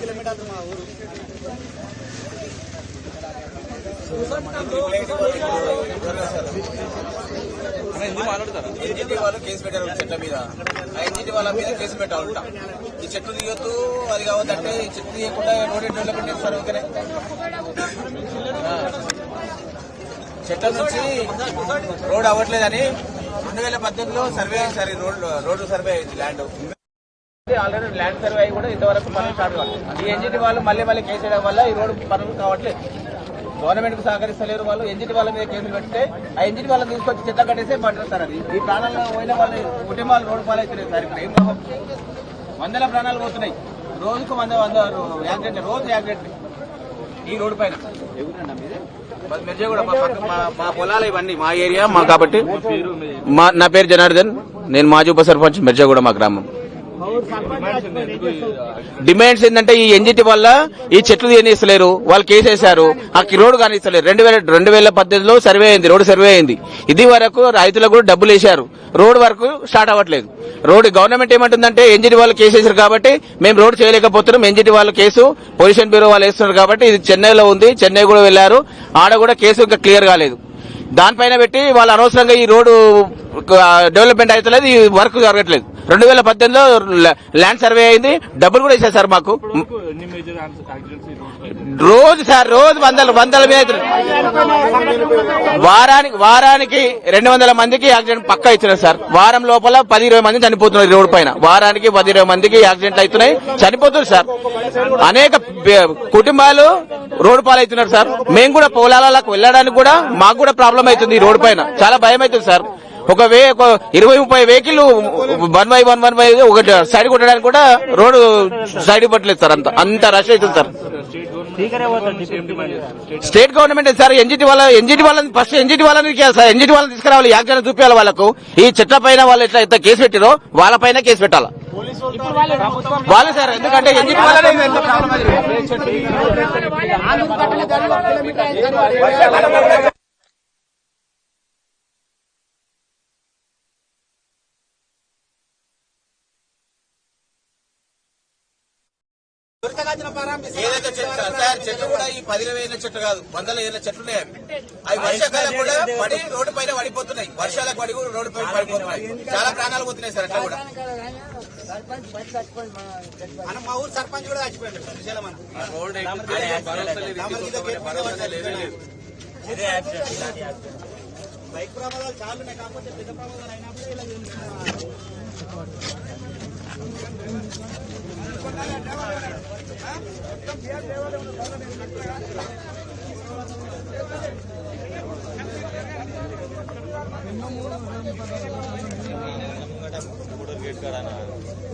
Kilometre మా ఊరు NGT వాళ్ళు కేసు పెట్టారు చెట్ల మీద. ఆ ఎన్జిటి వాళ్ళ మీద కేసు పెట్టాలంట. ఈ చెట్లు తీయొద్దు అది కావద్దంటే ఈ చెట్లు తీయకుండా రోడ్ డెవలప్మెంట్ చేస్తారు ఓకేనే? ఆ. చెట్ల నుంచి రోడ్ అవ్వట్లేదని రెండు వేల పద్దెనిమిదిలో survey sir road road survey అయింది ల్యాండ్. ఆల్రెడీ ల్యాండ్ సర్వే అయ్యి కూడా ఇంతవరకు పనులు స్టార్ట్ కావాలి ఈ ఎన్జిటి వాళ్ళు మళ్ళీ మళ్ళీ కేసు వేయడం వల్ల ఈ రోడ్డు పనులు కావట్లేదు. గవర్నమెంట్కు సహకరిస్తలేరు వాళ్ళు. ఎన్జిటి వాళ్ళ మీద కేసులు పెడితే ఆ ఎన్జిటి వాళ్ళని తీసుకొచ్చి చెత్త కట్టేసే పట్టుతారు అది. ఈ ప్రాణాలు పోయిన వాళ్ళ కుటుంబాలు రోడ్డు పాలవుతున్నాయి సార్. ఇక్కడ ఏం వందల ప్రాణాలు పోతున్నాయి. రోజుకు వంద వంద యాక్సిడెంట్ రోజు యాక్సిడెంట్ ఈ రోడ్డు పైన. మా పొలాలు ఇవన్నీ మా ఏరియా మా కాబట్టి మా నా పేరు జనార్దన్ నేను మాజీ ఉప సర్పంచ్ మిర్జాగూడ మా గ్రామం. డిమాండ్స్ ఏంటంటే ఈ ఎన్జిటి వల్ల ఈ చెట్లు తీయనిస్తలేరు వాళ్ళు కేసేశారు ఆ రోడ్డు కానిస్తలేరు. రెండు వేల రెండు వేల పద్దెనిమిదిలో సర్వే అయింది రోడ్డు సర్వే అయింది. ఇది వరకు రైతులకు కూడా డబ్బులు వేశారు. రోడ్డు వరకు స్టార్ట్ అవ్వట్లేదు. రోడ్డు గవర్నమెంట్ ఏమంటుందంటే ఎన్జిటి వాళ్ళు కేసేశారు కాబట్టి మేము రోడ్డు చేయలేకపోతున్నాం. ఎన్జిటి వాళ్ళ కేసు పొల్యూషన్ బ్యూరో వాళ్ళు వేస్తున్నారు కాబట్టి ఇది చెన్నైలో ఉంది. చెన్నై కూడా వెళ్ళారు ఆడ కూడా కేసు ఇంకా క్లియర్ కాలేదు. దానిపైన పెట్టి వాళ్ళు అనవసరంగా ఈ రోడ్డు డెవలప్మెంట్ అవుతలేదు ఈ వర్క్ జరగట్లేదు. రెండు వేల పద్దెనిమిదిలో ల్యాండ్ సర్వే అయింది డబ్బులు కూడా ఇచ్చారు సార్ మాకు. రోజు సార్ రోజు వందల వందల మీటర్లు వారానికి వారానికి రెండు వందల మందికి యాక్సిడెంట్ పక్కా ఇచ్చినారు సార్. వారం లోపల పది ఇరవై మంది చనిపోతున్నారు ఈ రోడ్డు పైన. వారానికి పది ఇరవై మందికి యాక్సిడెంట్లు అవుతున్నాయి చనిపోతున్నారు సార్. అనేక కుటుంబాలు రోడ్డు పాలవుతున్నారు సార్. మేము కూడా పొలాలకు వెళ్ళడానికి కూడా మాకు కూడా ప్రాబ్లం అవుతుంది ఈ రోడ్డు పైన. చాలా భయం అవుతుంది సార్. ఒక వే ఒక ఇరవై ముప్పై vehicle one by one one by ఒక సైడ్ కొట్టడానికి కూడా రోడ్డు సైడ్ పట్టలేదు సార్ అంత. అంత రష్ అవుతుంది sir. State government sir NGT వాళ్ళ ఎన్జిటి వాళ్ళని ఫస్ట్ ఎన్జిటి వాళ్ళని సార్. ఎన్జిటి వాళ్ళని తీసుకురావాలి. యాక్సిడెంట్ చూపించాలి వాళ్ళకు. ఈ చెట్ల పైన వాళ్ళు ఎట్లా ఎంత కేసు పెట్టిరో వాళ్ళ పైన కేసు పెట్టాలి. వాళ్ళే సార్ ఎందుకంటే ఎన్జిటి వాళ్ళనే ఇంత ప్రాబ్లం అది. ఏదైతే చెట్లు సార్, చెట్లు కూడా ఈ పదిల వేల చెట్లు కాదు వందల ఏళ్ళ చెట్లు ఉన్నాయి అవి. వర్షాకాలం కూడా పడి రోడ్డు పైన పడిపోతున్నాయి. వర్షాలకు పడి కూడా రోడ్డు పైన పడిపోతున్నాయి. చాలా ప్రాణాలు పోతున్నాయి సార్ అట్లా కూడా. మన మా ఊరు సర్పంచ్ కూడా చచ్చిపోయాడు. బైక్ ప్రమాదాలు చాలా కాకపోతే పెద్ద ప్రమాదాలు అయినప్పుడు ఇలా.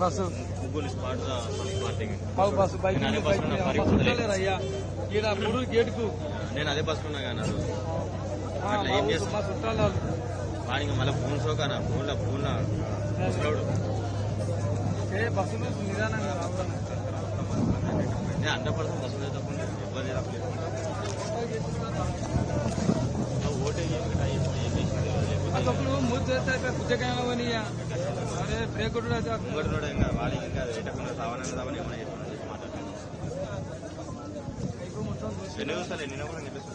బస్సు. బస్సు బస్సు అయ్యా ఈడ మూడు గేటుకు. నేను అదే బస్ ఉన్నా కానీ. అట్లా ఏం ఊరు- చేస్తాం? మా చుట్టాలు వాడికి మళ్ళీ ఫోన్ ఫోన్లో ఫోన్లో ముసలోడు ఏ బస్సులు నిదానంగా. నేను హండ్రెడ్ పర్సెంట్ బస్సు మీద తప్పకుండా ఇబ్బంది రాలేదు అప్పుడు మూడు చేస్తే పుచ్చకాయలు పోనీ అరే బ్రేక్ అయితే ఇంకోటి రోడ్ ఇంకా వాడికి ఇంకా వేటకుండా రావాలని రావని ఏమైనా చేస్తామని చెప్పి మాట్లాడుతున్నాను ఎన్ని చూస్తాను నిన్న కూడా చెప్పేసి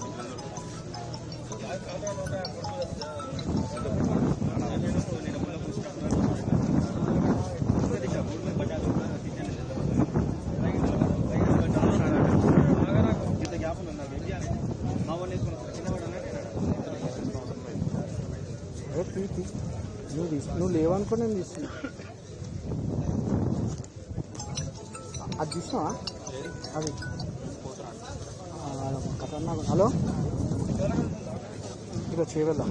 నువ్వు నేను తీసుకున్నా అది. తీసినావా అది ఆ, హలో? ఇక్కడ చేయవెళ్దాం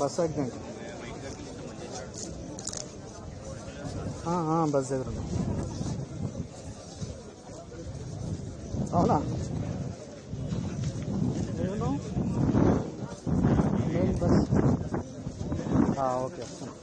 బస్ యాక్సిడెంట్. బస్ దగ్గర ఉన్నా. అవునా నేను మెయిన్ బస్ ఆ, ఓకే వస్తున్నా.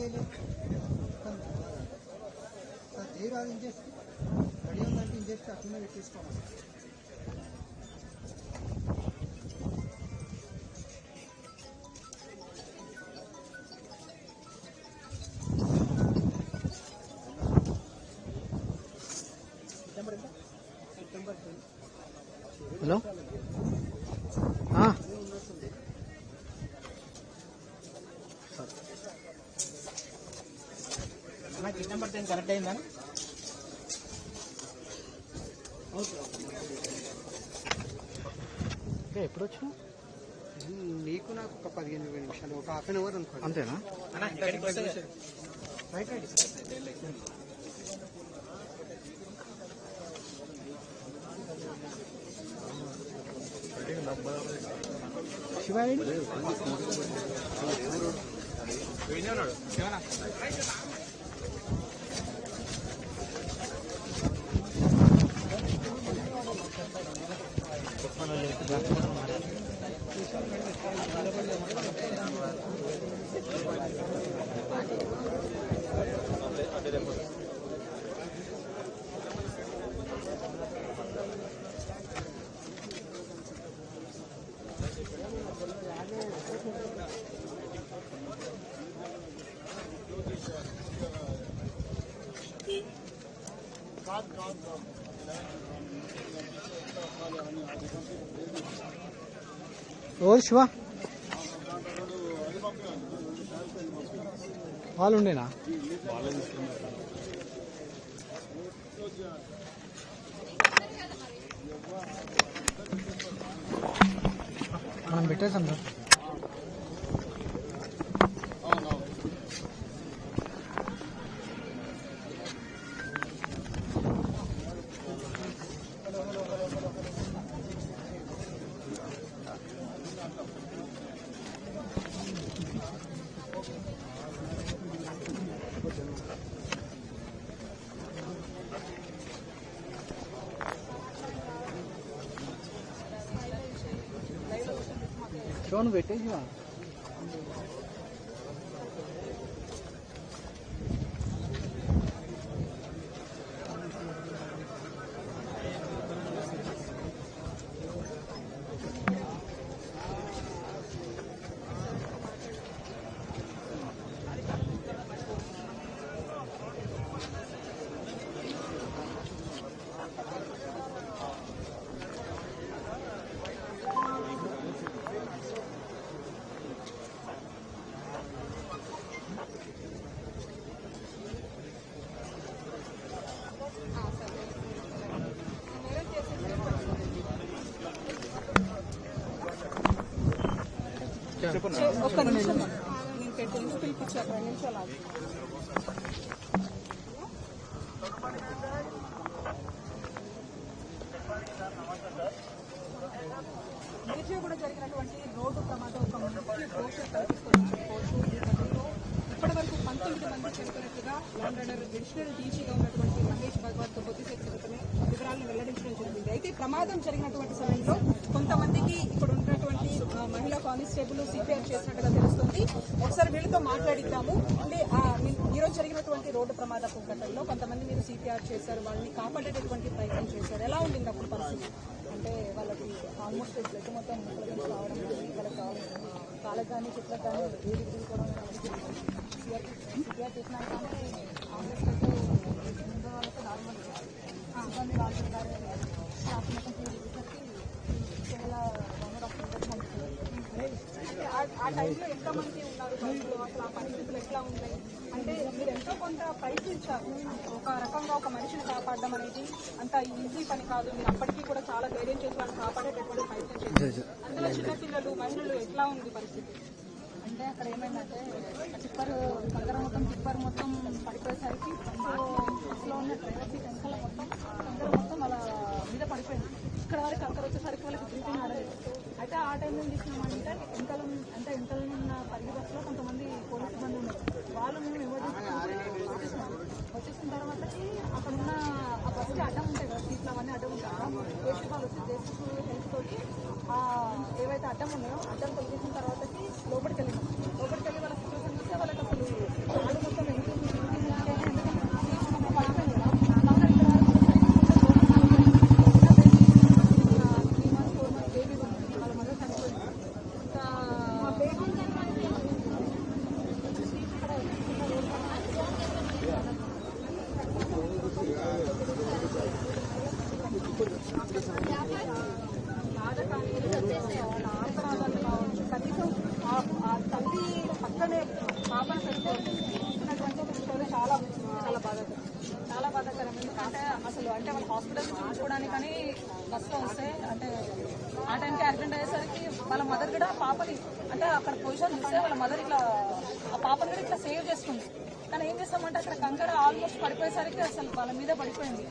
నేను పక్కే చేయలేదు సార్ ఏ రాదు ఇంజెస్ట్ రెడీ ఉందంటే ఇంజెస్ట్ అట్లనే పెట్టేసుకోవాలి కరెక్ట్ అయిందా? ఓకే ఎప్పుడు వచ్చినా నీకు నాకు ఒక పదిహేను ఇరవై నిమిషాలు ఒక హాఫ్ అన్ అవర్ అనుకోండి. అంతేనా? Right right. శివ ఎవరు శివ వాళ్ళు ఉండేనా మనం పెట్టేసాం సార్ శివ నువ్వు ఒక్క నిమిషం నేను తెలిసి పిలిపించాను రెండు నిమిషాలు ఆగు. కూడా జరిగినటువంటి రోడ్డు ప్రమాదం ఒక ముఖ్య దోషం కల్పిస్తుంది ఇప్పటి వరకు పంతొమ్మిది మంది చనిపోయినట్టుగా ల్యాండ్ ఆర్డర్ అడిషనల్ డీజీగా ఉన్నటువంటి మహేష్ భగవత్ కొద్దిసేపు క్రితమే వివరాలను వెల్లడించడం జరిగింది అయితే ప్రమాదం జరిగినటువంటి సమయంలో కొంతమందికి ఇక్కడ ఉన్నటువంటి మహిళా కానిస్టేబుల్ సిపిఆర్ ఒకసారి వీళ్ళతో మాట్లాడిద్దాము. అంటే ఆ, జరిగినటువంటి రోడ్డు ప్రమాదపు ఘటనలో కొంతమంది మీరు సిపిఆర్ చేశారు వాళ్ళని కాపాడేటటువంటి ప్రయత్నం చేశారు. ఎలా ఉండింది అప్పుడు పరిస్థితి? అంటే వాళ్ళకి ఆల్మోస్ట్ బ్లడ్ మొత్తం ముక్కలు కలిసి రావడం కానీ వాళ్ళకి కావాలి కానీ చెట్లకు కానీ ఏది తిరుగుకోవడం సిపిఆర్ చేసినా కానీ ఆంబులెన్స్ వాళ్ళకి నార్మల్ ఇబ్బంది స్టాఫ్ మొత్తం తీసుకొచ్చి చాలా గవర్నమెంట్ హాస్పిటల్కి పంపుతున్నారు అంటే ఆ- టైంలో ఎంతమంది ఉన్నారు? బస్సులో అసలు ఆ పరిస్థితులు ఎట్లా ఉన్నాయి? అంటే మీరు ఎంతో కొంత ప్రయత్నించారు ఒక రకంగా ఒక మనిషిని కాపాడడం అనేది అంత ఈజీ పని కాదు. మీరు అప్పటికీ కూడా చాలా ధైర్యం చేసి వాళ్ళని కాపాడేటటువంటి ప్రయత్నం చేశారు. అందులో చిన్నపిల్లలు మహిళలు ఎట్లా ఉంది పరిస్థితి? అంటే అక్కడ ఏమైందంటే టిప్పర్ కంకర మొత్తం టిప్పర్ మొత్తం పడిపోయేసరికి బస్సులో ఉన్న డ్రైవర్ సీట్ వెనకాల మొత్తం కంకర మొత్తం అలా మీద పడిపోయింది. ఇక్కడ వరకు కంకర వచ్చేసరికి వాళ్ళకి బ్రీతింగ్ ఆడలేదు అయితే ఆ టైంలో ఏం చేసినామంటే వెనకాల అంటే వెనకాల ఉన్న పరిగి బస్సులో కొంతమంది పోలీసు సిబ్బంది ఉన్నారు వాళ్ళు మేము ఎమర్జెన్సీ వచ్చేసినాం. వచ్చేసిన తర్వాతకి అక్కడ ఉన్న ఆ బస్సుకి అడ్డం ఉంటాయి కదా సీట్లు అవన్నీ అడ్డం ఉంటాయి. వేస్ట్ వాళ్ళు వచ్చి జేసీ హెల్ప్ తోటి ఏవైతే అడ్డం ఉన్నాయో అడ్డం తొలగించిన తర్వాతకి లోపలికి వెళ్ళినాం లోపలికి వెళ్ళి వాళ్ళ సిచ్యువేషన్ చూస్తే వాళ్ళకి అసలు కాళ్ళు మొత్తం వెనుకకి తిరిగి ఎందుకంటే పడిపోయింది కదా కావాలి ఇక్కడ three months four months baby ఉంది వాళ్ళ మదర్ చనిపోయింది ఇంకా బాధ కానీ వాళ్ళ ఆపరాధాలు కావచ్చు కనీసం ఆ- ఆ తల్లి పక్కనే పాపను పెట్టుకోవచ్చు చూసినటువంటి ఒక స్టోరీ చాలా చాలా బాధాకరం చాలా బాధాకరం ఎందుకంటే అసలు అంటే వాళ్ళ హాస్పిటల్ చూపించుకోవడానికి కానీ బస్సులో వస్తే అంటే ఆ టైంకి యాక్సిడెంట్ అయ్యేసరికి వాళ్ళ మదర్ కూడా పాపని అంటే అక్కడ పొజిషన్ చూస్తే వాళ్ళ మదర్ ఇట్లా ఆ పాపని కూడా ఇట్లా సేవ్ చేసుకుంది. కానీ ఏం చేస్తామంటే అక్కడ కంకర ఆల్మోస్ట్ పడిపోయేసరికి అసలు వాళ్ళ మీద పడిపోయింది.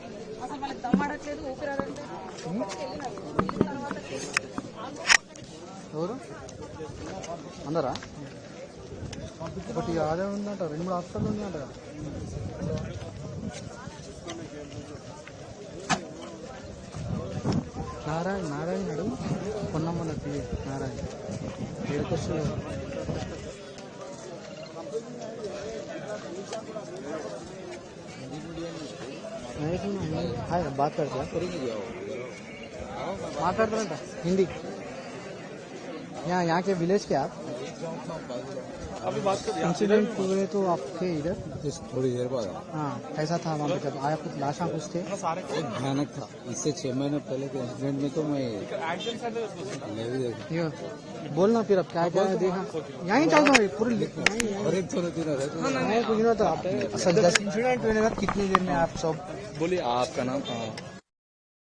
అసలు వాళ్ళకి దమ్మాడట్లేదు ఊపిరాడట్లేదు వెళ్ళినారు. ఎవరు? అందరా? ఒకటి అదే ఉందంట రెండు మూడు హాస్పిటల్ ఉన్నాయంట నారాయణ నారాయణ నాడు పొన్నమ్మన్న పిల్లి నారాయణ ఏడుకొచ్చు హాయ్ బాత్ करते మాట్లాడతారంట హిందీ यहाँ यहाँ के विलेज के आप अभी बात कर इंसिडेंट हुए तो आपके इधर? थोड़ी देर बाद। हाँ कैसा था वहाँ पे जब आया कुछ लाशा कुछ थे? बहुत भयानक था। इससे छह महीने पहले के इंसिडेंट में तो मैं बोलना फिर अब क्या क्या देखा। यहीं चल रहा है पूरी एक थोड़े दिन कुछ नहीं था असल दस इंसिडेंट होने का कितनी देर में आप सब? बोलिए आपका नाम कहाँ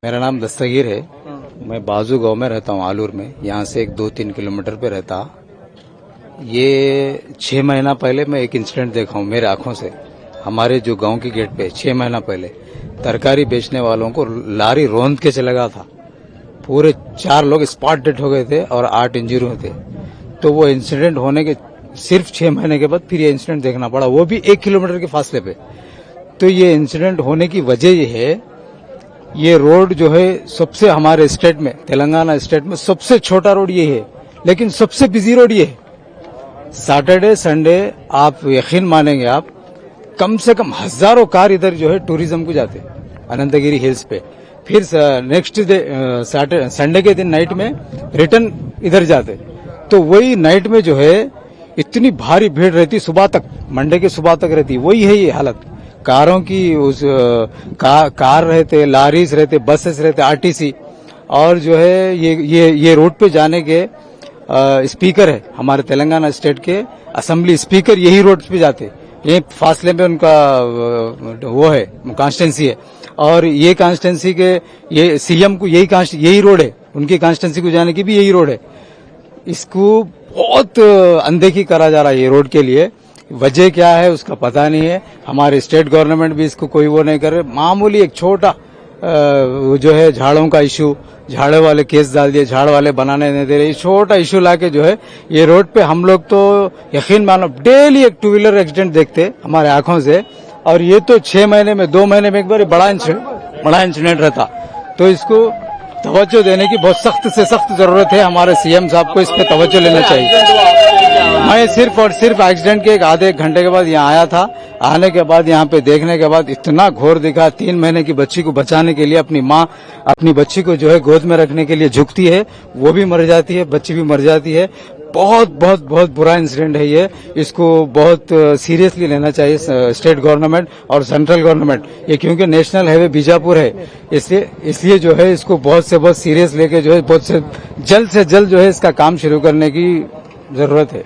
मेरा नाम दस्तगीर है। मैं बाजू गाँव में रहता हूँ आलूर में। यहाँ से एक दो तीन किलोमीटर पे रहता। ये छह महीना पहले मैं एक इंसिडेंट देखा हूँ मेरे आँखों से। हमारे जो गाँव के गेट पे, छह महीना पहले, तरकारी बेचने वालों को लारी रोंद के चला था। पूरे चार लोग स्पॉट डेड हो गए थे और आठ इंजरी हुए थे। तो वो इंसिडेंट होने के सिर्फ़ छह महीने के बाद फिर ये इंसिडेंट देखना पड़ा। वो भी एक किलोमीटर के फासले पे। तो ये इंसिडेंट होने की वजह ये है, ये रोड जो है सबसे हमारे स्टेट में, तेलंगाना स्टेट में सबसे छोटा रोड ये है। लेकिन सबसे बिज़ी रोड ये है। सैटरडे संडे आप यकीन मानेंगे आप कम से कम हज़ारों कार इधर जो है टूरिज़्म को जाते अनंतगिरी हिल्स पे। फिर नेक्स्ट डे संडे के दिन नाइट में रिटर्न इधर जाते तो वही नाइट में जो है इतनी भारी भीड़ रहती सुबह तक मंडे की सुबह तक रहती वही है ये हालत। कारों की उस का, कार रहते लारीज रहते बसेस रहते आरटीसी और जो है ये ये ये रोड पे जाने के स्पीकर है हमारे तेलंगाना स्टेट के असेंबली स्पीकर यही रोड पे जाते ये फासले में उनका वो है कॉन्स्टेंसी है। और ये कॉन्स्टेंसी के, ये सीएम को यही यही रोड है। उनकी कॉन्स्टेंसी को जाने की भी यही रोड है। इसको बहुत अनदेखी करा जा रहा है ये रोड के लिए। वजह क्या है उसका पता नहीं है। हमारे स्टेट गवर्नमेंट भी इसको कोई वो नहीं कर रहे। मामूली एक छोटा जो है झाड़ों का इशू, झाड़े वाले केस डाल दिए, झाड़ वाले बनाने नहीं दे रहे। छोटा इशू लाके जो है, ये रोड पे हम लोग तो यकीन मानो डेली एक टू व्हीलर एक्सीडेंट देखते हमारे आँखों से। और ये तो छह महीने में, दो महीने में एक बार बड़ा इंसिडेंट बड़ा इंसिडेंट रहता। तो इसको तवज्जो देने की बहुत सख्त से सख्त ज़रूरत है हमारे सीएम साहब को इस पर तवज्जो लेना चाहिए। मैं सिर्फ़ और सिर्फ़ एक्सीडेंट के एक आधे एक घंटे के बाद यहाँ आया था। आने के बाद यहाँ पे देखने के बाद इतना घोर दिखा, तीन महीने की बच्ची को बचाने के लिए, अपनी माँ, अपनी बच्ची को जो है गोद में रखने के लिए झुकती है, वो भी मर जाती है, बच्ची भी मर जाती है। बहुत बहुत बहुत बुरा इंसिडेंट है ये। इसको बहुत सीरियसली लेना चाहिए स्टेट गवर्नमेंट और सेंट्रल गवर्नमेंट ये क्योंकि नेशनल हाईवे बीजापुर है। इसलिए इसलिए जो है इसको बहुत से, बहुत सीरियस लेके जो है बहुत से, जल्द से जल्द जो है इसका काम शुरू करने की ज़रूरत है।